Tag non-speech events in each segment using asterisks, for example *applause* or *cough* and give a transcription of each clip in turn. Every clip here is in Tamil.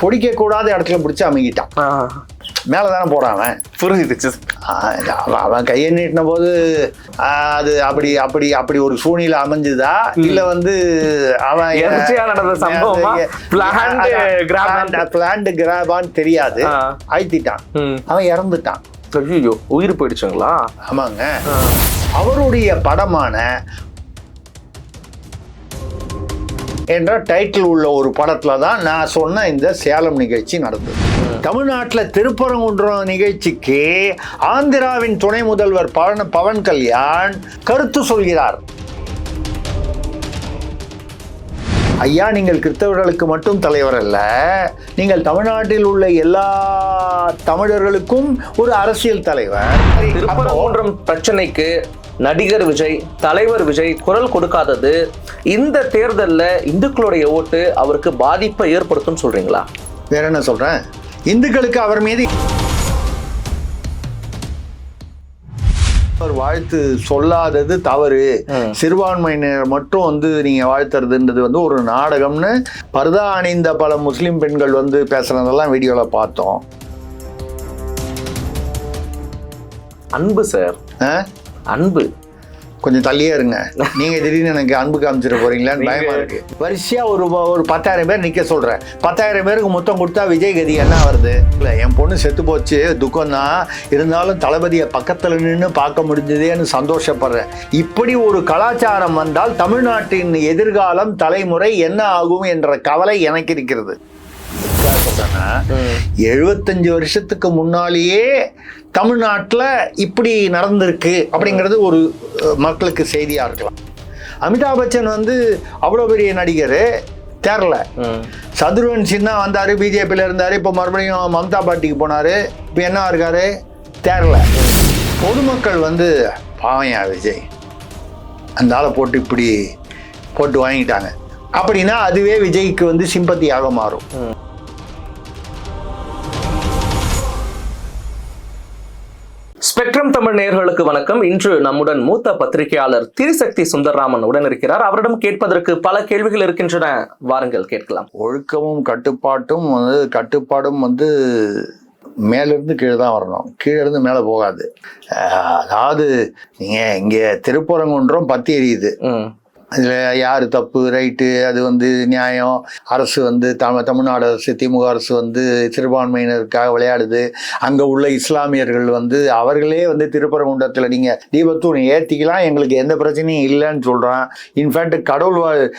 பிடிக்க கூடாத இடத்துல பிடிச்சி அமைக்கிட்டான். மேலே தானே போறான் அவன் புரிஞ்சுதுச்சு ஆ, அவன் கையை நீட்டின போது அது அப்படி அப்படி அப்படி ஒரு சூழ்நிலை அமைஞ்சுதா? இல்ல வந்து அவன்? பிளான்டு கிராபான்னு தெரியாது. அழுத்திட்டான். அவன் இறந்துட்டான். உயிர் போயிடுச்சுங்களா? ஆமாங்க. அவருடைய படமான என்ற டைட்டில் உள்ள ஒரு படத்தில் தான் நான் சொன்ன இந்த சேலம் நிகழ்ச்சி நடந்தது. தமிழ்நாட்டில் திருப்பரங்குன்றம் நிகழ்ச்சிக்கு ஆந்திராவின் துணை முதல்வர் பவன் பவன் கல்யாண் கருத்து சொல்கிறார். ஐயா நீங்கள் கிறிஸ்தவர்களுக்கு மட்டும் தலைவர் அல்ல நீங்கள் தமிழ்நாட்டில் உள்ள எல்லா தமிழர்களுக்கும் ஒரு அரசியல் தலைவர். திருப்பரங்குன்றம் பிரச்சனைக்கு நடிகர் விஜய் தலைவர் விஜய் குரல் கொடுக்காதது இந்த தேர்தல்ல இந்துக்களுடைய ஓட்டு அவருக்கு பாதிப்பை ஏற்படுத்தும் சொல்றீங்களா? வேற என்ன சொல்றேன்? இந்துக்களுக்கு அவர் மீது அவர் வாழ்த்து சொல்லாதது தவறு. சிறுபான்மையினர் மட்டும் வந்து நீங்க வாழ்த்துறதுன்றது வந்து ஒரு நாடகம்னு பர்தா அணிந்த பல முஸ்லிம் பெண்கள் வந்து பேசுறதெல்லாம் வீடியோல பார்த்தோம். அன்பு சார்? அன்பு. கொஞ்சம் தள்ளியே இருங்க. நீங்க திடீர்னு எனக்கு அன்பு காமிச்சிட போறீங்களான்னு பயமா இருக்கு. வரிசையா ஒரு ஒரு பத்தாயிரம் பேர் நிக்க சொல்றேன். பத்தாயிரம் பேருக்கு மொத்தம் கொடுத்தா விஜய் கதி என்ன வருது இல்ல என் பொண்ணு செத்து போச்சு. துக்கம் தான் இருந்தாலும் தளபதியை பக்கத்துல நின்று பார்க்க முடிஞ்சதேன்னு சந்தோஷப்படுறேன். இப்படி ஒரு கலாச்சாரம் வந்தால் தமிழ்நாட்டின் எதிர்காலம் தலைமுறை என்ன ஆகும் என்ற கவலை எனக்கு இருக்கிறது. சொல்றேன்னா, எழுபத்தஞ்சு வருஷத்துக்கு முன்னாலேயே தமிழ்நாட்டில் இப்படி நடந்திருக்கு அப்படிங்கிறது ஒரு மக்களுக்கு செய்தியாக இருக்கலாம். அமிதாப் பச்சன் வந்து அவ்வளோ பெரிய நடிகர் தேரல. சதுர்வன் சின்னா வந்தார் பிஜேபியில் இருந்தார் இப்போ மறுபடியும் மம்தா பாட்டிக்கு போனார் இப்போ என்ன இருக்காரு? தேரல. பொதுமக்கள் வந்து பாவையா விஜய். அந்த ஆளை போட்டு இப்படி போட்டு வாங்கிட்டாங்க. அப்படின்னா அதுவே விஜய்க்கு வந்து சிம்பத்தியாக மாறும். ஸ்பெக்ட்ரம் தமிழ் நேயர்களுக்கு வணக்கம். இன்று நம்முடன் மூத்த பத்திரிகையாளர் திரிசக்தி சுந்தரராமன் உடன் இருக்கிறார் அவரிடம் கேட்பதற்கு பல கேள்விகள் இருக்கின்றன. வாருங்கள் கேட்கலாம். ஒழுக்கமும் கட்டுப்பாட்டும் வந்து கட்டுப்பாடும் வந்து மேலிருந்து கீழே தான் வரணும். கீழே இருந்து மேலே போகாது. அதாவது நீங்கள் இங்கே திருப்பரங்குன்றம் பத்தி எரியுது. அதில் யார் தப்பு ரைட்டு அது வந்து நியாயம். அரசு வந்து தமிழ் தமிழ்நாடு அரசு திமுக அரசு வந்து சிறுபான்மையினருக்காக விளையாடுது. அங்கே உள்ள இஸ்லாமியர்கள் வந்து அவர்களே வந்து திருப்பரங்குன்றத்தில் நீங்கள் தீபத்தூண் ஏற்றிக்கலாம் எங்களுக்கு எந்த பிரச்சனையும் இல்லைன்னு சொல்கிறான் இன்ஃபேக்ட் கடவுள்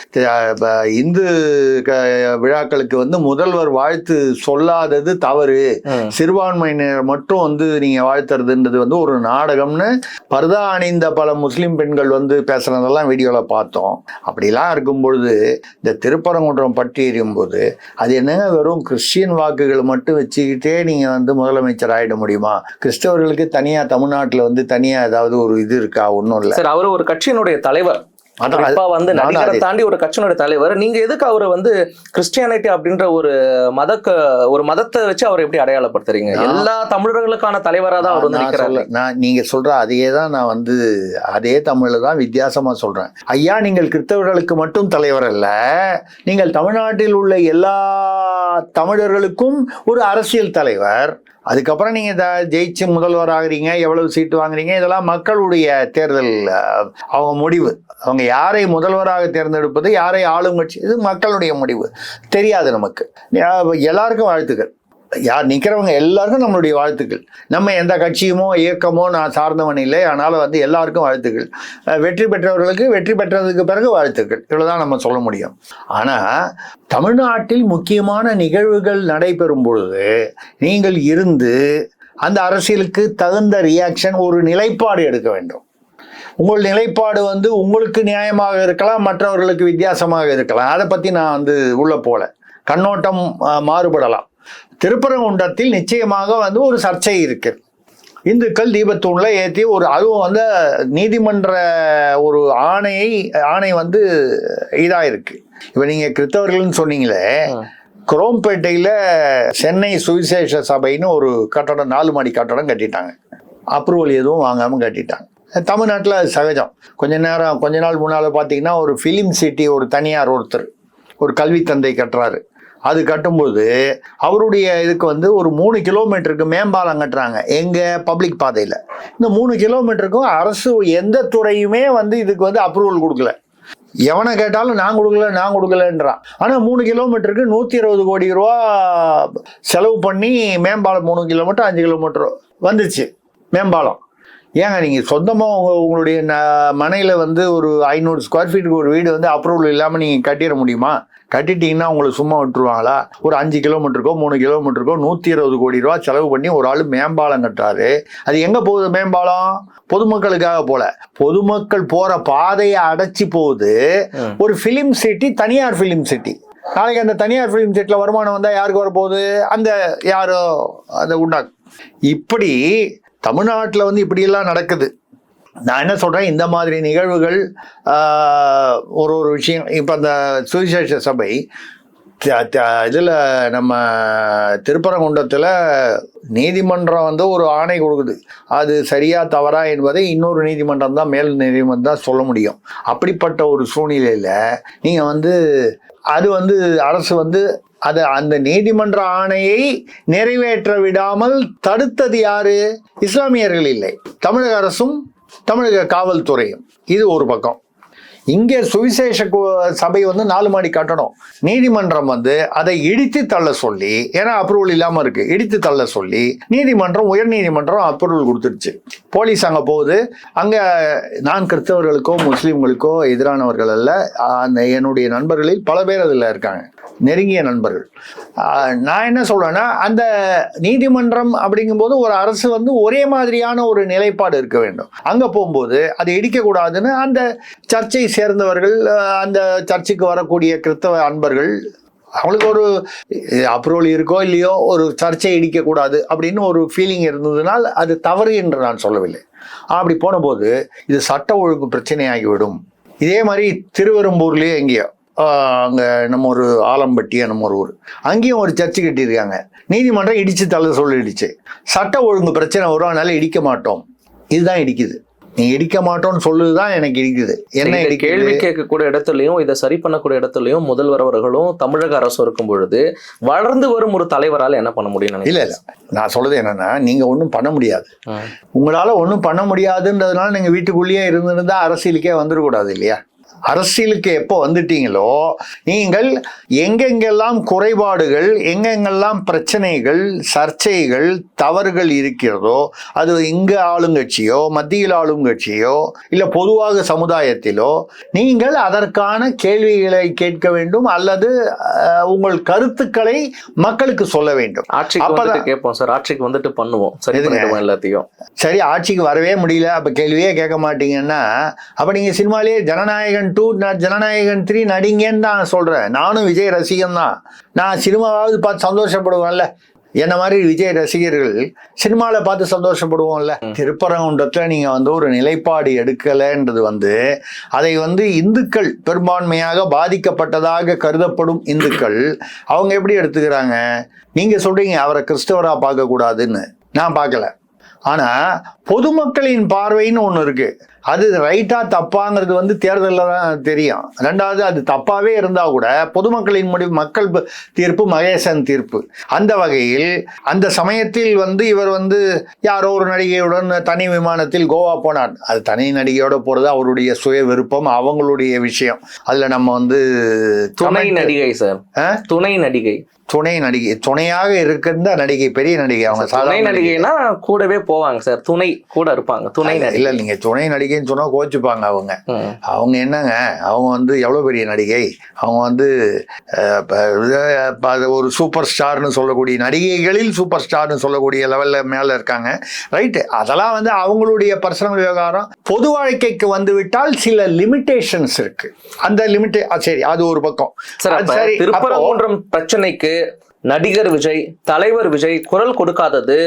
ப- இந்து க விழாக்களுக்கு வந்து முதல்வர் வாழ்த்து சொல்லாதது தவறு. சிறுபான்மையினர் மட்டும் வந்து நீங்க வாழ்த்துறதுன்றது வந்து ஒரு நாடகம்னு பர்தா அணிந்த பல முஸ்லிம் பெண்கள் வந்து பேசுறதெல்லாம் வீடியோல பார்த்தோம். அப்படிலாம் இருக்கும் பொழுது இந்த திருப்பரங்குன்றம் பற்றி எறியும்போது அது என்னங்க வெறும் கிறிஸ்டியன் வாக்குகள் மட்டும் வச்சுக்கிட்டே நீங்க வந்து முதலமைச்சர் ஆயிட முடியுமா? கிறிஸ்தவர்களுக்கு தனியா தமிழ்நாட்டுல வந்து தனியா ஏதாவது ஒரு இது இருக்கா? ஒன்றும் இல்லை. சார் அவர் ஒரு கட்சியினுடைய தலைவர். அப்பா வந்து நடிகரை தாண்டி ஒரு கட்சியினுடைய தலைவர் நீங்க எதுக்கு அவரை வந்து கிறிஸ்டியானிட்டி அப்படின்ற ஒரு மத ஒரு மதத்தை வச்சு அவர் எப்படி அடையாளப்படுத்துறீங்க? எல்லா தமிழர்களுக்கான தலைவரா தான் அவர் வந்து சொல்ல- நான் நீங்க சொல்ற அதையே தான் நான் வந்து அதே தமிழ்ல தான் வித்தியாசமா சொல்றேன். ஐயா நீங்கள் கிறிஸ்தவர்களுக்கு மட்டும் தலைவர் அல்ல நீங்கள் தமிழ்நாட்டில் உள்ள எல்லா தமிழர்களுக்கும் ஒரு அரசியல் தலைவர். அதுக்கப்புறம் நீங்க த- ஜெயிச்சு முதல்வர் ஆகுறீங்க எவ்வளவு சீட்டு வாங்குறீங்க இதெல்லாம் மக்களுடைய தேர்தல் அவங்க முடிவு. அவங்க யாரை முதல்வராக தேர்ந்தெடுப்பது யாரை ஆளும் கட்சி இது மக்களுடைய முடிவு. தெரியாது நமக்கு. எல்லாருக்கும் வாழ்த்துக்கள். யார் நிற்கிறவங்க எல்லாருக்கும் நம்மளுடைய வாழ்த்துக்கள். நம்ம எந்த கட்சியுமோ இயக்கமோ நான் சார்ந்தவன் இல்லை அதனால் வந்து எல்லாருக்கும் வாழ்த்துக்கள். வெற்றி பெற்றவர்களுக்கு வெற்றி பெற்றதுக்கு பிறகு வாழ்த்துக்கள். இவ்வளோதான் நம்ம சொல்ல முடியும். ஆனால் தமிழ்நாட்டில் முக்கியமான நிகழ்வுகள் நடைபெறும் பொழுது நீங்கள் இருந்து அந்த அரசியலுக்கு தகுந்த ரியாக்ஷன் ஒரு நிலைப்பாடு எடுக்க வேண்டும். உங்கள் நிலைப்பாடு வந்து உங்களுக்கு நியாயமாக இருக்கலாம் மற்றவர்களுக்கு வித்தியாசமாக இருக்கலாம். அதை பற்றி நான் வந்து உள்ள போல. கண்ணோட்டம் மாறுபடலாம். திருப்பரங்குன்றத்தில் நிச்சயமாக வந்து ஒரு சர்ச்சை இருக்கு. இந்துக்கள் தீபத்தூண்ல ஏற்றி ஒரு அதுவும் வந்து நீதிமன்ற ஒரு ஆணையை ஆணை வந்து இதாக இருக்கு. இப்போ நீங்கள் கிறிஸ்தவர்கள்னு சொன்னீங்களே. குரோம்பேட்டையில் சென்னை சுவிசேஷ சபைன்னு ஒரு கட்டடம் நாலு மாடி கட்டடம் கட்டிட்டாங்க. அப்ரூவல் எதுவும் வாங்காமல் கட்டிட்டாங்க. தமிழ்நாட்டில் அது சகஜம். கொஞ்ச நேரம் கொஞ்ச நாள் முன்னால் பார்த்தீங்கன்னா ஒரு ஃபிலிம் சிட்டி ஒரு தனியார் ஒருத்தர் ஒரு கல்வி தந்தை கட்டுறாரு. அது கட்டும்போது அவருடைய இதுக்கு வந்து ஒரு மூணு கிலோமீட்டருக்கு மேம்பாலம் கட்டுறாங்க எங்கள் பப்ளிக் பாதையில். இந்த மூணு கிலோமீட்டருக்கும் அரசு எந்த துறையுமே வந்து இதுக்கு வந்து அப்ரூவல் கொடுக்கல. எவனை கேட்டாலும் நான் கொடுக்கல நான் கொடுக்கலன்றான். ஆனால் மூணு கிலோமீட்டருக்கு நூற்றி இருபது கோடி ரூபா செலவு பண்ணி மேம்பாலம் மூணு கிலோமீட்டர் அஞ்சு கிலோமீட்டர் வந்துச்சு மேம்பாலம். ஏங்க நீங்கள் சொந்தமாக உங்க உங்களுடைய ந மனையில் வந்து ஒரு ஐநூறு ஸ்கொயர் ஃபீட்டுக்கு ஒரு வீடு வந்து அப்ரூவல் இல்லாமல் நீங்கள் கட்டிட முடியுமா? கட்டிட்டீங்கன்னா உங்களை சும்மா விட்டுருவாங்களா? ஒரு அஞ்சு கிலோமீட்டருக்கோ மூணு கிலோமீட்டருக்கோ நூற்றி இருபது கோடி ரூபா செலவு பண்ணி ஒரு ஆள் மேம்பாலம் கட்டுறாரு. அது எங்கே போகுது மேம்பாலம்? பொதுமக்களுக்காக போல. பொதுமக்கள் போகிற பாதையை அடைச்சி போகுது. ஒரு ஃபிலிம் சிட்டி தனியார் ஃபிலிம் சிட்டி நாளைக்கு அந்த தனியார் ஃபிலிம் சிட்டியில் வருமானம் வந்தால் யாருக்கு வரப்போகுது? அந்த யாரோ அதை உண்டாக்கு இப்படி தமிழ்நாட்டில் வந்து இப்படியெல்லாம் நடக்குது. நான் என்ன சொல்கிறேன் இந்த மாதிரி நிகழ்வுகள் ஒரு ஒரு விஷயம். இப்போ அந்த சுவிசேஷ சபை இதில் நம்ம திருப்பரங்குன்றத்தில் நீதிமன்றம் வந்து ஒரு ஆணை கொடுக்குது. அது சரியா தவறா என்பதை இன்னொரு நீதிமன்றம் தான் மேல் நீதிமன்றம் தான் சொல்ல முடியும். அப்படிப்பட்ட ஒரு சூழ்நிலையில் நீங்கள் வந்து அது வந்து அரசு வந்து அது அந்த நீதிமன்ற ஆணையை நிறைவேற்ற விடாமல் தடுத்தது யாரு? இஸ்லாமியர்கள் இல்லை. தமிழக அரசும் தமிழக காவல்துறையும். இது ஒரு பக்கம். இங்கே சுவிசேஷ சபை வந்து நாலு மாடி கட்டணும். நீதிமன்றம் வந்து அதை இடித்து தள்ள சொல்லி ஏன்னா அப்ரூவல் இல்லாமல் இருக்கு. இடித்து தள்ள சொல்லி நீதிமன்றம் உயர் நீதிமன்றம் அப்ரூவல் கொடுத்துருச்சு. போலீஸ் அங்கே போகுது. அங்கே நான் கிறிஸ்தவர்களுக்கோ முஸ்லீம்களுக்கோ எதிரானவர்கள் அல்ல. அந்த என்னுடைய நண்பர்களில் பல பேர் அதில் இருக்காங்க. நெருங்கிய நண்பர்கள். நான் என்ன சொல்றேன்னா அந்த நீதிமன்றம் அப்படிங்கும்போது ஒரு அரசு வந்து ஒரே மாதிரியான ஒரு நிலைப்பாடு இருக்க வேண்டும். அங்கே போகும்போது அதை இடிக்கக்கூடாதுன்னு அந்த சர்ச்சை சேர்ந்தவர்கள் அந்த சர்ச்சுக்கு வரக்கூடிய கிறிஸ்தவ அன்பர்கள் அவங்களுக்கு ஒரு அப்ரூவல் இருக்கோ இல்லையோ ஒரு சர்ச்சை இடிக்கக்கூடாது அப்படின்னு ஒரு ஃபீலிங் இருந்ததுனால் அது தவறு என்று நான் சொல்லவில்லை. அப்படி போனபோது இது சட்ட ஒழுங்கு பிரச்சனையாகிவிடும். இதே மாதிரி திருவெரும்பூர்லேயே எங்கேயோ அங்கே நம்ம ஒரு ஆலம்பட்டி நம்ம ஒரு ஊர். அங்கேயும் ஒரு சர்ச்சு கட்டியிருக்காங்க. நீதிமன்றம் இடித்து தள்ள சொல்லிடுச்சு. சட்ட ஒழுங்கு பிரச்சனை வரும் அதனால் இடிக்க மாட்டோம். இதுதான் இடிக்குது. நீ இடிக்க மாட்டோம்னு சொல்லுதுதான் எனக்கு இடிக்குது. என்ன கேள்வி கேட்கக்கூடிய இடத்துலயும் இதை சரி பண்ணக்கூடிய இடத்துலயும் முதல்வர் அவர்களும் தமிழக அரசும் இருக்கும் பொழுது வளர்ந்து வரும் ஒரு தலைவரால் என்ன பண்ண முடியும் இல்ல இல்ல. நான் சொல்றது என்னன்னா நீங்க ஒன்றும் பண்ண முடியாது. உங்களால ஒன்றும் பண்ண முடியாதுன்றதுனால நீங்க வீட்டுக்குள்ளேயே இருந்திருந்தா அரசியலுக்கே வந்துடக்கூடாது இல்லையா? அரசியலுக்கு எப்போ வந்துட்டீங்களோ நீங்கள் எங்கெங்கெல்லாம் குறைபாடுகள் எங்கெங்கெல்லாம் பிரச்சனைகள் சர்ச்சைகள் தவறுகள் இருக்கிறதோ அது இங்க ஆளுங்கட்சியோ மத்தியில் ஆளுங்கட்சியோ இல்ல பொதுவாக சமுதாயத்திலோ நீங்கள் அதற்கான கேள்விகளை கேட்க வேண்டும் அல்லது உங்கள் கருத்துக்களை மக்களுக்கு சொல்ல வேண்டும். ஆட்சிக்கு கேட்போம் சார். ஆட்சிக்கு வந்துட்டு பண்ணுவோம். சரி எல்லாத்தையும். சரி ஆட்சிக்கு வரவே முடியல. அப்ப கேள்வியே கேட்க மாட்டீங்கன்னா அப்ப நீங்க சினிமாலேயே ஜனநாயகன் டூ ஜனநாயகன் த்ரீ நடிங்கன்னு நான் சொல்றேன். நானும் விஜய் ரசிகன் தான். நான் சினிமாவாவது பார்த்து சந்தோஷப்படுவேன்ல. என்ன மாதிரி விஜய் ரசிகர்கள் சினிமாவில் பார்த்து சந்தோஷப்படுவோம்ல. திருப்பரங்குன்றத்தில் நீங்கள் வந்து ஒரு நிலைப்பாடு எடுக்கலைன்றது வந்து அதை வந்து இந்துக்கள் பெரும்பான்மையாக பாதிக்கப்பட்டதாக கருதப்படும் இந்துக்கள் அவங்க எப்படி எடுத்துக்கிறாங்க? நீங்கள் சொல்றீங்க அவரை கிறிஸ்தவராக பார்க்கக்கூடாதுன்னு. நான் பார்க்கல. ஆனா பொதுமக்களின் பார்வைன்னு ஒன்று இருக்கு. அது ரைட்டா தப்பாங்கிறது வந்து தேர்தலில் தான் தெரியும். ரெண்டாவது அது தப்பாவே இருந்தா கூட பொதுமக்களின் முடிவு மக்கள் தீர்ப்பு மகேசன் தீர்ப்பு. அந்த வகையில் அந்த சமயத்தில் வந்து இவர் வந்து யாரோ ஒரு நடிகையுடன் தனி விமானத்தில் கோவா போனார். அது தனி நடிகையோட போறது அவருடைய சுய விருப்பம் அவங்களுடைய விஷயம். அதுல நம்ம வந்து துணை நடிகை சார்? துணை நடிகை. துணை நடிகை துணையாக இருக்கின்ற நடிகை பெரிய நடிகை? அவங்க துணை நடிகைனா கூடவே போவாங்க சார். துணை கூட இருப்பாங்க. துணை இல்ல நீங்க துணை நடிகைன்னு சொன்னா கோச்சுப்பாங்க அவங்க. அவங்க என்னங்க? அவங்க வந்து எவ்வளவு பெரிய நடிகை? அவங்க வந்து ஒரு சூப்பர் ஸ்டார்னு சொல்லக்கூடிய நடிகைகளில் சூப்பர் ஸ்டார்னு சொல்லக்கூடிய லெவல்ல மேல இருக்காங்க. ரைட்டு அதெல்லாம் வந்து அவங்களுடைய பர்சனல் விவகாரம். பொது வாழ்க்கைக்கு வந்து விட்டால் சில லிமிட்டேஷன்ஸ் இருக்கு. அந்த லிமிட்டே சரி அது ஒரு பக்கம். சார் திருப்பரங்குன்றம் பிரச்சனைக்கு நடிகர் விஜய் தலைவர் விஜய் குரல் கொடுக்காதது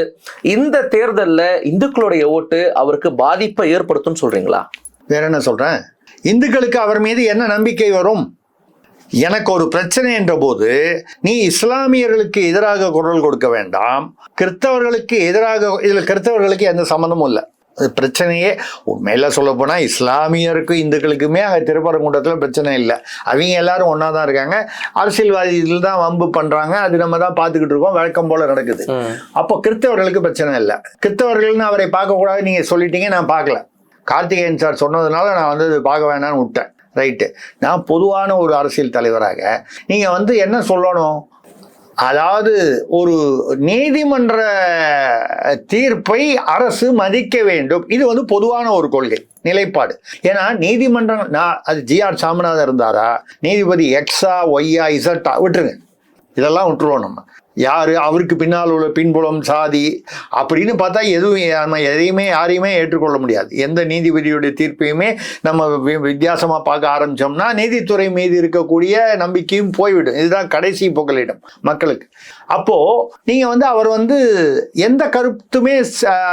இந்த தேர்தல்ல இந்துக்களுடைய ஓட்டு அவருக்கு பாதிப்பை ஏற்படுத்தும் சொல்றீங்களா? வேற என்ன சொல்றேன்? இந்துக்களுக்கு அவர் மீது என்ன நம்பிக்கை வரும்? எனக்கு ஒரு பிரச்சனை என்ற போது நீ இஸ்லாமியர்களுக்கு எதிராக குரல் கொடுக்க வேண்டாம் கிறிஸ்தவர்களுக்கு எதிராக இதுல கிறிஸ்தவர்களுக்கு எந்த சம்மந்தமும் இல்லை. பிரச்சனையே. உண்மையில சொல்ல போனா இஸ்லாமியருக்கும் இந்துக்களுக்குமே அங்கே திருப்பரங்குன்றத்தில் பிரச்சனை இல்லை. அவங்க எல்லாரும் ஒன்றா தான் இருக்காங்க. அரசியல்வாதிகள் தான் வம்பு பண்றாங்க. அது நம்ம தான் பார்த்துக்கிட்டு இருக்கோம். வழக்கம் போல நடக்குது. அப்போ கிறிஸ்தவர்களுக்கு பிரச்சனை இல்லை. கிறிஸ்தவர்கள்னு அவரை பார்க்கக்கூடாது. நீங்க சொல்லிட்டீங்க நான் பார்க்கல. கார்த்திகேயன் சார் சொன்னதுனால நான் வந்து பார்க்க வேணாம்னு விட்டேன். ரைட்டு. நான் பொதுவான ஒரு அரசியல் தலைவராக நீங்க வந்து என்ன சொல்லணும்? அதாவது ஒரு நீதிமன்ற தீர்ப்பை அரசு மதிக்க வேண்டும். இது வந்து பொதுவான ஒரு கொள்கை நிலைப்பாடு. ஏன்னா நீதிமன்றம் நான் அது ஜிஆர் சாமிநாதன் இருந்தாரா? நீதிபதி எக்ஸா ஒய்யா இசட்டா விட்டுருங்க. இதெல்லாம் விட்டுருவோம் நம்ம. யார்? அவருக்கு பின்னால் உள்ள பின்புலம் சாதி அப்படின்னு பார்த்தா எதுவும் நம்ம எதையுமே யாரையுமே ஏற்றுக்கொள்ள முடியாது. எந்த நீதிபதியுடைய தீர்ப்பையுமே நம்ம வி- பார்க்க ஆரம்பித்தோம்னா நீதித்துறை மீது இருக்கக்கூடிய நம்பிக்கையும் போய்விடும். இதுதான் கடைசி புகலிடம் மக்களுக்கு. அப்போது நீங்கள் வந்து அவர் வந்து எந்த கருத்துமே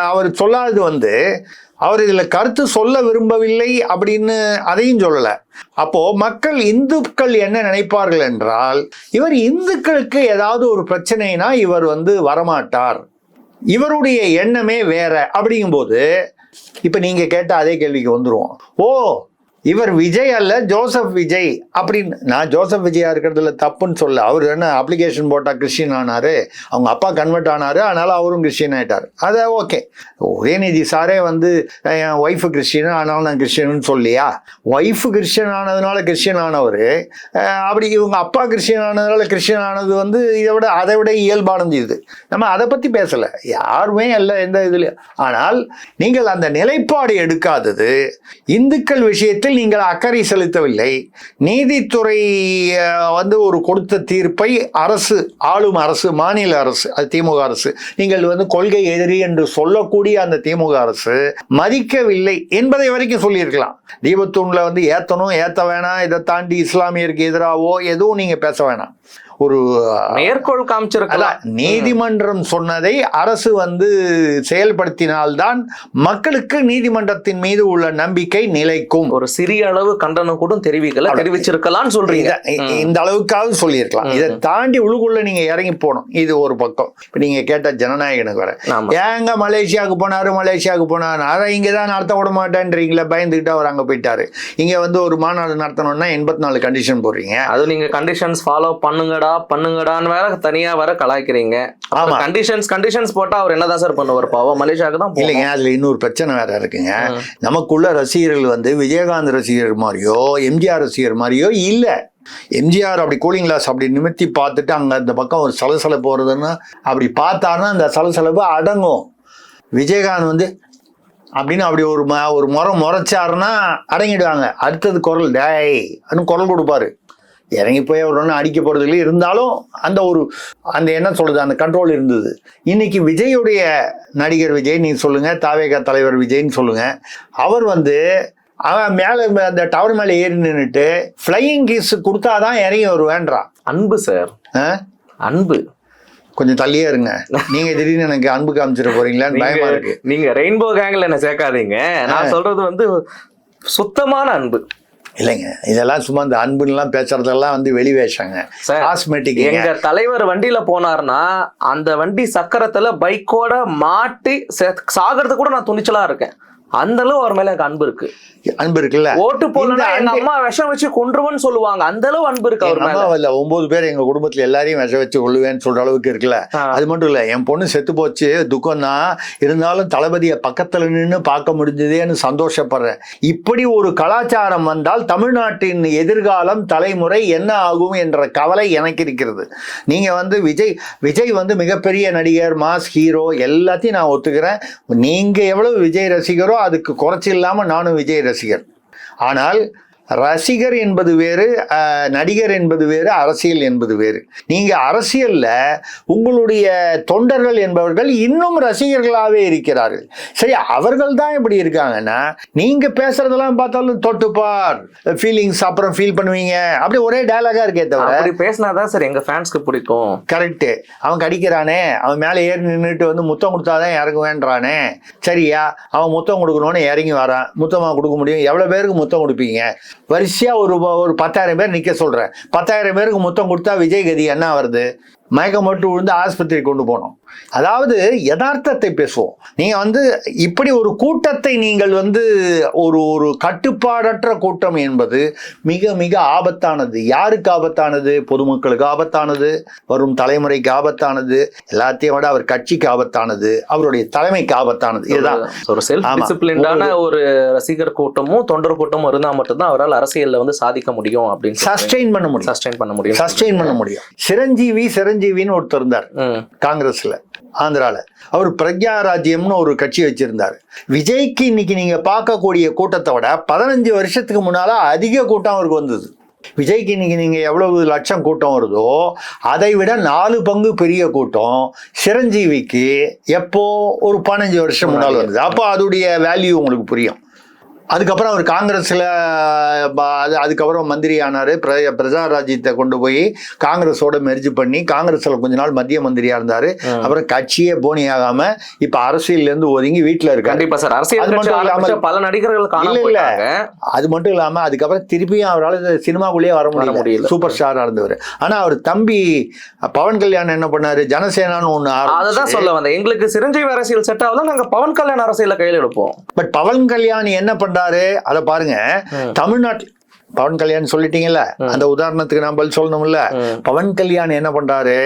அவர் சொல்லாதது வந்து அவர் இதில் கருத்து சொல்ல விரும்பவில்லை அப்படின்னு அதையும் சொல்லலை. அப்போ மக்கள் இந்துக்கள் என்ன நினைப்பார்கள் என்றால் இவர் இந்துக்களுக்கு ஏதாவது ஒரு பிரச்சனைனா இவர் வந்து வரமாட்டார். இவருடைய எண்ணமே வேற. அப்படிங்கும்போது இப்போ நீங்கள் கேட்ட அதே கேள்விக்கு வந்துருவோம். ஓ இவர் விஜய் அல்ல ஜோசப் விஜய் அப்படின்னு. நான் ஜோசப் விஜயா இருக்கிறதுல தப்புன்னு சொல்ல அவர் என்ன அப்ளிகேஷன் போட்டால் கிறிஸ்டின் ஆனாரு அவங்க அப்பா கன்வெர்ட் ஆனாரு அதனால அவரும் கிறிஸ்டின் ஆயிட்டார். அது ஓகே உதயநிதி சாரே வந்து என் ஒய்ஃபு கிறிஸ்டின் ஆனாலும் நான் கிறிஸ்டின்னு சொல்லியா? ஒய்ஃபு கிறிஸ்டின் ஆனதுனால கிறிஸ்டின் ஆனவர். அப்படி இவங்க அப்பா கிறிஸ்டின் ஆனதுனால கிறிஸ்டின் ஆனது வந்து இதை விட அதை விட இயல்பானது இது. நம்ம அதை பற்றி பேசலை. யாருமே அல்ல எந்த இதுலையும். ஆனால் நீங்கள் அந்த நிலைப்பாடு எடுக்காதது இந்துக்கள் விஷயத்தில் நீங்கள் அக்கறை செலுத்தவில்லை. நீதித்துறை வந்து ஒரு கொடுத்த தீர்ப்பை அரசு ஆளும் அரசு மாநில அரசு அது திமுக அரசு நீங்கள் வந்து கொள்கை எதிரி என்று சொல்லக்கூடிய அந்த திமுக அரசு மதிக்கவில்லை என்பதை வரைக்கும் சொல்லியிருக்கலாம். தீபத்தூண்ல வந்து ஏத்தணும் ஏத்த வேணாம் இதை தாண்டி இஸ்லாமியருக்கு எதிராகவோ எதுவும் நீங்க பேச வேணாம். ஒரு மேற்கோள் காமிச்சிருக்கலாம். அதான் நீதிமன்றம் சொன்னதை அரசு வந்து செயல்படுத்தினால்தான் மக்களுக்கு நீதிமன்றத்தின் மீது உள்ள நம்பிக்கை நிலைக்கும். ஒரு சிறிய அளவு கண்டனம் கூட தெரிவிக்கல தெரிவிச்சிருக்கலாம்னு சொல்றீங்க. இந்த அளவுக்காவது சொல்லியிருக்கலாம். இதை தாண்டி உள்ளுக்குள்ள நீங்க இறங்கி போகணும். இது ஒரு பக்கம். இப்ப நீங்க கேட்ட ஜனநாயகனுக்கு வர. ஏங்க மலேசியாவுக்கு போனாரு மலேசியாவுக்கு போனாரு. அதை இங்கே தான் நடத்த விட மாட்டேன்றீங்களே பயந்துக்கிட்டு அவர் அங்கே போயிட்டாரு. இங்கே வந்து ஒரு மாநாடு நடத்தணும்னா எண்பத்தி நாலு கண்டிஷன் போடுறீங்க. அது நீங்க கண்டிஷன்ஸ் ஃபாலோ பண்ணுங்கடா. பண்ணுங்கடான்னு வேற தனியா வேற கலாய்க்கிறீங்க. ஆமா. கண்டிஷன்ஸ் கண்டிஷன்ஸ் போட்டா அவர் என்னதான் சார் பண்ணுவார்? பாவம் மலேசியாவுக்கு தான். இல்லைங்க அதுல இன்னொரு பிரச்சனை வேற இருக்குங்க. நமக்குள்ள ரசிகர்கள் வந்து விஜயகாந்த் ரசிகர் மாதிரியோ எம்ஜிஆர் ரசிகர் மாதிரியோ இல்ல. எம்ஜிஆர் அப்படி கூலிங் கிளாஸ் அப்படி நிமித்தி பார்த்துட்டு அங்க அந்த பக்கம் ஒரு சலசலப்பு வருதுன்னா அப்படி பார்த்தாருன்னா அந்த சலசலப்பு அடங்கும். விஜயகாந்த் வந்து அப்படின்னு அப்படி ஒரு ம ஒரு முறை முறைச்சாருன்னா அடங்கிடுவாங்க. அடுத்தது குரல் டேய் அப்படின்னு குரல் கொடுப்பாரு. இறங்கி போய் அவர் ஒன்றும் அடிக்க போறது இல்லை இருந்தாலும் அந்த ஒரு அந்த என்ன சொல்றது அந்த கண்ட்ரோல் இருந்தது. இன்னைக்கு விஜயுடைய நடிகர் விஜய் நீ சொல்லுங்க தாவேகா தலைவர் விஜய்ன்னு சொல்லுங்க. அவர் வந்து அவன் மேல அந்த டவர் மேல ஏறி நின்றுட்டு ஃப்ளையிங் கிஸ் கொடுத்தாதான் இறங்கி வருவேன்றான். அன்பு சார்? அன்பு. கொஞ்சம் தள்ளியே இருங்க. நீங்க திடீர்னு எனக்கு அன்பு காமிச்சிட போறீங்களான்னு பயமா இருக்கு. நீங்க ரெயின்போ கேங்ல என்ன சேர்க்காதீங்க. நான் சொல்றது வந்து சுத்தமான அன்பு. இல்லைங்க. இதெல்லாம் சும்மா இந்த அன்புலாம் பேசுறதெல்லாம் வந்து வெளி வேஷங்க. காஸ்மெட்டிக் எங்க தலைவர் வண்டியில போனாருன்னா அந்த வண்டி சக்கரத்துல பைக்கோட மாட்டி செ- சாகறதுக்கு கூட நான் துணிச்சலா இருக்கேன். அந்த அளவு அவர் மேல எனக்கு அன்பு இருக்கு. அன்பு இருக்குல்ல? ஓட்டு இந்த எங்க அம்மா விஷம் வச்சு கொன்றுவன்னு சொல்லுவாங்க. அந்த அளவு அன்பு இருக்கு அவர் மேல. இல்ல ஒன்பது பேர் எங்க குடும்பத்துல எல்லாரையும் விஷ வச்சு கொள்ளுவேன்னு சொல்ற அளவுக்கு இருக்குல்ல. அது மட்டும் இல்ல என் பொண்ணு செத்து போச்சு துக்கம் தான் இருந்தாலும் தளபதியை பக்கத்துல நின்று பார்க்க முடிஞ்சதேன்னு சந்தோஷப்படுறேன். இப்படி ஒரு கலாச்சாரம் வந்தால் தமிழ்நாட்டின் எதிர்காலம் தலைமுறை என்ன ஆகும் என்ற கவலை எனக்கு இருக்கிறது. நீங்க வந்து விஜய் விஜய் வந்து மிகப்பெரிய நடிகர் மாஸ் ஹீரோ எல்லாத்தையும் நான் ஒத்துக்கிறேன். நீங்க எவ்வளவு விஜய் ரசிகரோ அதுக்கு குறைச்சி இல்லாமல் நானும் விஜய் ரசிகர். ஆனால் ரசிகர் என்பது வேறு நடிகர் என்பது வேறு அரசியல் என்பது வேறு. நீங்க அரசியல்ல உங்களுடைய தொண்டர்கள் என்பவர்கள் இன்னும் ரசிகர்களாகவே இருக்கிறார்கள். சரி அவர்கள் தான் இப்படி இருக்காங்கன்னா நீங்க பேசுறதெல்லாம் பார்த்தாலும் தொட்டுப்பார் ஃபீலிங்ஸ் அப்புறம் ஃபீல் பண்ணுவீங்க. அப்படி ஒரே டயலாகா இருக்கே தவிர அப்படி பேசினாதான் சார் எங்க ஃபேன்ஸ்க்கு பிடிக்கும். கரெக்டு அவன் கடிக்கிறானே. அவன் மேலே ஏறி நின்றுட்டு வந்து முத்தம் கொடுத்தாதான் இறங்குவேன்றானே. சரியா? அவன் முத்தம் கொடுக்கணும்னு இறங்கி வரான். முத்தமாக கொடுக்க முடியும். எவ்வளோ பேருக்கு முத்தம் கொடுப்பீங்க? வரிசையாக ஒரு ஒரு பத்தாயிரம் பேர் நிற்க சொல்கிறேன் பத்தாயிரம் பேருக்கு முத்தம் கொடுத்தா விஜய் கதி என்ன வருது மயக்கம் மட்டும் விழுந்து ஆஸ்பத்திரி கொண்டு போனோம் அதாவது யதார்த்தத்தை பேசுவோம். நீங்க வந்து இப்படி ஒரு கூட்டத்தை நீங்கள் வந்து ஒரு ஒரு கட்டுப்பாடற்ற கூட்டம் என்பது மிக மிக ஆபத்தானது. யாருக்கு ஆபத்தானது? பொதுமக்களுக்கு ஆபத்தானது. வரும் தலைமுறைக்கு ஆபத்தானது. எல்லாத்தையும் விட அவர் கட்சிக்கு ஆபத்தானது. அவருடைய தலைமைக்கு ஆபத்தானது. இதுதான். ஒரு செல்ஃப். டிசிப்ளின்டான ஒரு ரசிகர் கூட்டமும் தொண்டர் கூட்டமும் இருந்தா மட்டும்தான் அவரால் அரசியல்ல வந்து சாதிக்க முடியும் அப்படின்னு சஸ்டெயின் பண்ண முடியும். சஸ்டைன் பண்ண முடியும். சஸ்டெயின் பண்ண முடியும். சிரஞ்சீவி சிரஞ்சீவின்னு ஒருத்தர் இருந்தார். காங்கிரஸ்ல. ஆந்திரால. அவர் பிரக்யா ராஜ்யம்னு ஒரு கட்சி வச்சிருந்தார். விஜய்க்கு இன்னைக்கு நீங்க பார்க்கக்கூடிய கூட்டத்தை விட பதினஞ்சு வருஷத்துக்கு முன்னால அதிக கூட்டம் அவருக்கு வந்தது. விஜய்க்கு இன்னைக்கு நீங்க எவ்வளவு லட்சம் கூட்டம் வருதோ அதை விட நாலு பங்கு பெரிய கூட்டம். சிரஞ்சீவிக்கு எப்போ ஒரு பதினஞ்சு வருஷம் முன்னால் வந்தது? அப்போ அதோடைய வேல்யூ உங்களுக்கு புரியும். அதுக்கப்புறம் அவர் காங்கிரஸ்ல அது அதுக்கப்புறம் மந்திரி ஆனாரு பிர- பிரஜா ராஜ்யத்தை கொண்டு போய் காங்கிரஸோட மெர்ஜ் பண்ணி காங்கிரஸ்ல கொஞ்ச நாள் மத்திய மந்திரியா இருந்தாரு. அப்புறம் கட்சியே போனி ஆகாம இப்ப அரசியல்ல இருந்து ஒதுங்கி வீட்டுல இருக்காரு. கண்டிப்பா சார். அரசியல் அது மட்டும் இல்லாம- ஆரம்பிச்ச பல நடிகர்கள் இல்ல, அது மட்டும் இல்லாம அதுக்கப்புறம் திருப்பியும் அவரால் சினிமாக்குள்ளேயே வர முடியல. சூப்பர் ஸ்டாரா இருந்தவர். ஆனா அவர் தம்பி பவன் கல்யாண் என்ன பண்ணாரு? ஜனசேனான்னு ஒண்ணு அததான் ஆரம்பிச்சு சொல்ல வந்தேன். எங்களுக்கு சிரஞ்சீவி அரசியல் செட் ஆகுதா நாங்க பவன் கல்யாண் அரசியல கையில எடுப்போம். பட் பவன் கல்யாண் என்ன பண்றாரு அதை பாருங்க. தமிழ்நாட்டில் பவன் கல்யாண் சொல்லிட்டீங்கல்ல? அந்த உதாரணத்துக்கு நான் பதில் சொல்லணும்ல. பவன் கல்யாண் என்ன பண்றாரு?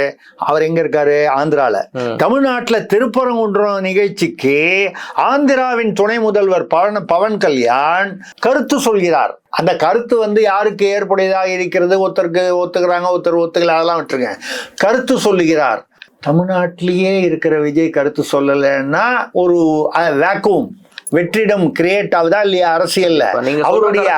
அவர் எங்க இருக்காரு? ஆந்திரால. தமிழ்நாட்டுல திருப்பரங்குன்றம் நிகழ்ச்சிக்கு ஆந்திராவின் துணை முதல்வர் பவன் பவன் கல்யாண் கருத்து சொல்கிறார். அந்த கருத்து வந்து யாருக்கு ஏற்புடையதாக இருக்கிறது? ஒருத்தருக்கு ஒத்துக்கிறாங்க ஒருத்தர் ஒத்துக்கல அதெல்லாம் விட்டுருங்க. கருத்து சொல்லுகிறார். தமிழ்நாட்டிலேயே இருக்கிற விஜய் கருத்து சொல்லலைன்னா ஒரு வேக்கும் வெற்றிடம் கிரியேட் ஆகுதா இல்லையா அரசியல்ல? அவருடைய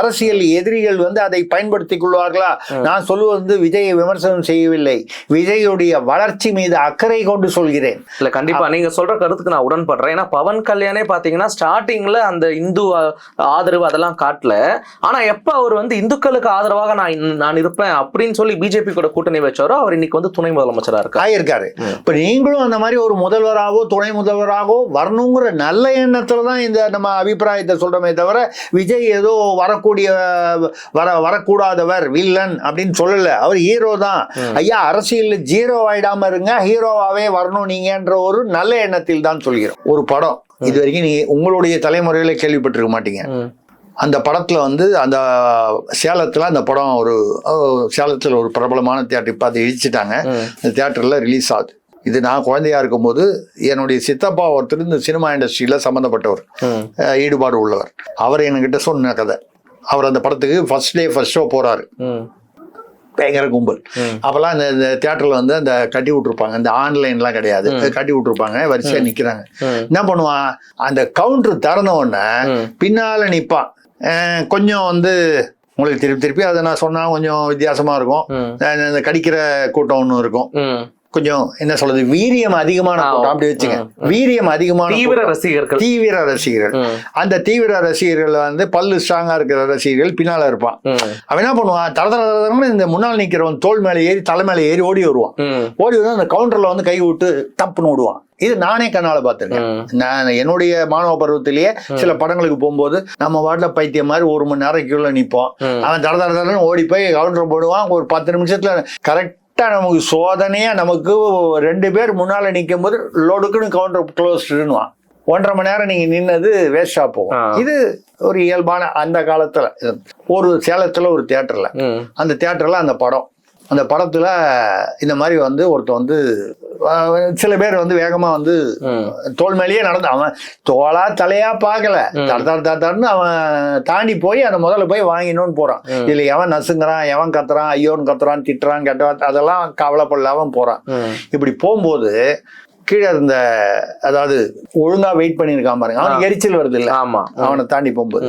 அரசியல் எதிரிகள் வந்து அதை பயன்படுத்திக் கொள்வார்களா? நான் சொல்லுவது வந்து விஜயை விமர்சனம் செய்யவில்லை. விஜயுடைய வளர்ச்சி மீது அக்கறை கொண்டு சொல்கிறேன். இல்ல கண்டிப்பா. நீங்க சொல்ற கருத்துக்கு நான் உடன்படுறேன். ஏன்னா பவன் கல்யாணே பாத்தீங்கன்னா ஸ்டார்டிங்ல அந்த இந்து ஆதரவு அதெல்லாம் காட்டல. ஆனா எப்ப அவர் வந்து இந்துக்களுக்கு ஆதரவாக நான் நான் இருப்பேன் அப்படின்னு சொல்லி பிஜேபி கூட கூட்டணி வச்சாரோ அவர் இன்னைக்கு வந்து துணை முதலமைச்சரா இருக்காரு. ஆயிருக்காரு. இப்ப நீங்களும் அந்த மாதிரி ஒரு முதல்வராகவோ துணை முதல்வராகவோ வரணுங்கிற நல்ல எண்ணத்துல தான் இந்த நம்ம அபிப்பிராயத்தை சொல்றோமே தவிர விஜய் ஏதோ வரக்கூடிய வர வரக்கூடாதவர் வில்லன் அப்படின்னு சொல்லல. அவர் ஹீரோ தான். ஐயா அரசியல்ல ஜீரோ ஆயிடாம இருங்க. ஹீரோவாவே வரணும் நீங்கன்ற ஒரு நல்ல எண்ணத்தில் தான் சொல்கிறோம். ஒரு படம். இது வரைக்கும் நீங்க உங்களுடைய தலைமுறையில கேள்விப்பட்டிருக்க மாட்டீங்க. அந்த படத்துல வந்து அந்த சேலத்துல அந்த படம் ஒரு சேலத்துல ஒரு பிரபலமான தியேட்டர் இப்போ அதை இழிச்சிட்டாங்க ம். இந்த தியேட்டர்ல ரிலீஸ் ஆகுது. இது நான் குழந்தையா இருக்கும்போது என்னுடைய சித்தப்பா ஒருத்தர் இந்த சினிமா இண்டஸ்ட்ரியில சம்மந்தப்பட்டவர் ஈடுபாடு உள்ளவர். அவர் என்கிட்ட சொன்ன கதை. அவர் அந்த படத்துக்கு ஃபர்ஸ்ட் டே ஃபர்ஸ்ட் ஷோ போறாரு. ம். பயங்கர கும்பல். அப்பெல்லாம் இந்த இந்த தியேட்டர்ல வந்து அந்த கட்டி விட்டுருப்பாங்க. இந்த ஆன்லைன்லாம் கிடையாது. கட்டி விட்டுருப்பாங்க. வரிசையா நிக்கிறாங்க. ம். என்ன பண்ணுவான்? அந்த கவுண்டர் திறந்த உடனே ம். பின்னால நிப்பான். அஹ் கொஞ்சம் வந்து உங்களுக்கு திருப்பி திருப்பி அதை நான் சொன்னா கொஞ்சம் வித்தியாசமா இருக்கும். இந்த கடிக்கிற கூட்டம் ஒன்று இருக்கும். கொஞ்சம் என்ன சொல்றது வீரியம் அதிகமான கூட்டம் அப்படி வச்சுங்க வீரியம் அதிகமான தீவிர. ரசிகர்கள் தீவிர ரசிகர்கள். அந்த தீவிர ரசிகர்கள் வந்து பல்லு ஸ்ட்ராங்கா இருக்கிற ரசிகர்கள் பின்னால இருப்பான். அவன் என்ன பண்ணுவான் தர தர தர தரன்னு இந்த முன்னால் நிக்கிறவன் தோல் மேல ஏறி தலை மேல ஏறி ஓடி வருவான். ஓடி வந்து அந்த கவுண்டர்ல வந்து கை விட்டு தப்புன்னு விடுவான் இது நானே கண்ணால பார்த்திருக்கேன். நான் என்னுடைய மாணவ பருவத்திலேயே சில படங்களுக்கு போகும்போது நம்ம வாட்டில் பைத்தியம் மாதிரி ஒரு மணி நேரம் கீழே நிற்போம். அவன் தட தட தடன்னு ஓடி போய் கவுண்டர் போடுவான் ஒரு பத்து நிமிஷத்துல கரெக்டா நமக்கு சோதனையா நமக்கு ரெண்டு பேர் முன்னால நிற்கும் போது லொடுக்குன்னு கவுண்டர் க்ளோஸ்டுன்னுவான் ஒன்றரை மணி நேரம் நீங்க நின்னது வேஸ்டா போகும். இது ஒரு இயல்பான அந்த காலத்துல. ஒரு சேலத்துல ஒரு தியேட்டர்ல. ம். அந்த தியேட்டர்ல அந்த படம். அந்த படத்துல இந்த மாதிரி வந்து ஒருத்தன் வந்து சில பேர் வந்து வேகமா வந்து. தோல் மேலேயே நடந்து அவன் தோளா தலையா பார்க்கல. தட தட தட தடன்னு அவன் தாண்டி போய் அந்த முதல்ல போய் வாங்கினோன்னு போறான். இதுல எவன் நசுங்குறான் எவன் கத்துறான் ஐயோன்னு கத்துறான் திட்டுறான் கெட்ட அதெல்லாம் கவலைப்படலாம போறான். இப்படி போகும்போது கீழே இருந்த அதாவது ஒழுங்கா வெயிட் பண்ணியிருக்கான் பாருங்க அவனுக்கு எரிச்சல் வருது இல்ல ஆமா அவனை தாண்டி போகும்போது.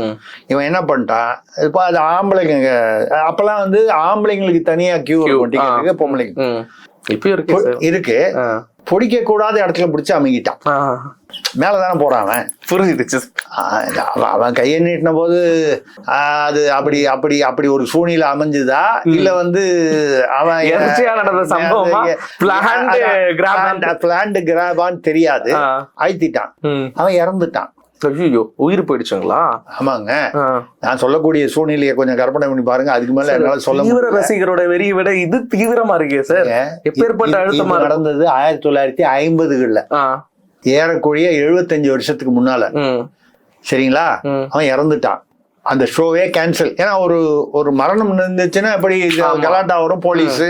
இவன் என்ன பண்ணிட்டான் இப்போ அது ஆம்பளைங்க அப்பெல்லாம் வந்து ஆம்பளைங்களுக்கு தனியா கியூ இருக்கும். பொம்பளைங்க ம். இப்பயும் இருக்கு இருக்கு. பிடிக்க கூடாத இடத்துல பிடிச்சி அமைக்கிட்டான். மேலதானே போறான் அவன் புரிஞ்சுதுச்சு ஆ, அவன் கையை நீட்டின போது அது அப்படி அப்படி அப்படி ஒரு சூழ்நிலை அமைஞ்சுதா இல்ல வந்து அவன் *laughs* நடந்த சம்பவமா? தெரியாது. அழுத்திட்டான். அவன் இறந்துட்டான் ஐயோ உயிர் போயிடுச்சுங்களா ஆமாங்க. நான் சொல்லக்கூடிய சூழ்நிலையை கொஞ்சம் கற்பனை பண்ணி பாருங்க அதுக்கு மேல என்னால சொல்ல தீவிர ரசிகரோட வெறியை விட இது தீவிரமா இருக்கே சார் எப்பேற்பட்ட அழுத்தமா? நடந்தது ஆயிரத்தி தொள்ளாயிரத்தி ஐம்பதுகள்ல. ஏறக்குறைய எழுபத்தஞ்சு வருஷத்துக்கு முன்னால. சரிங்களா. அவன் இறந்துட்டான் அந்த ஷோவே கேன்சல் ஏன்னா ஒரு ஒரு மரணம் இருந்துச்சுன்னா எப்படி. கலாட்டா வரும் போலீஸ்.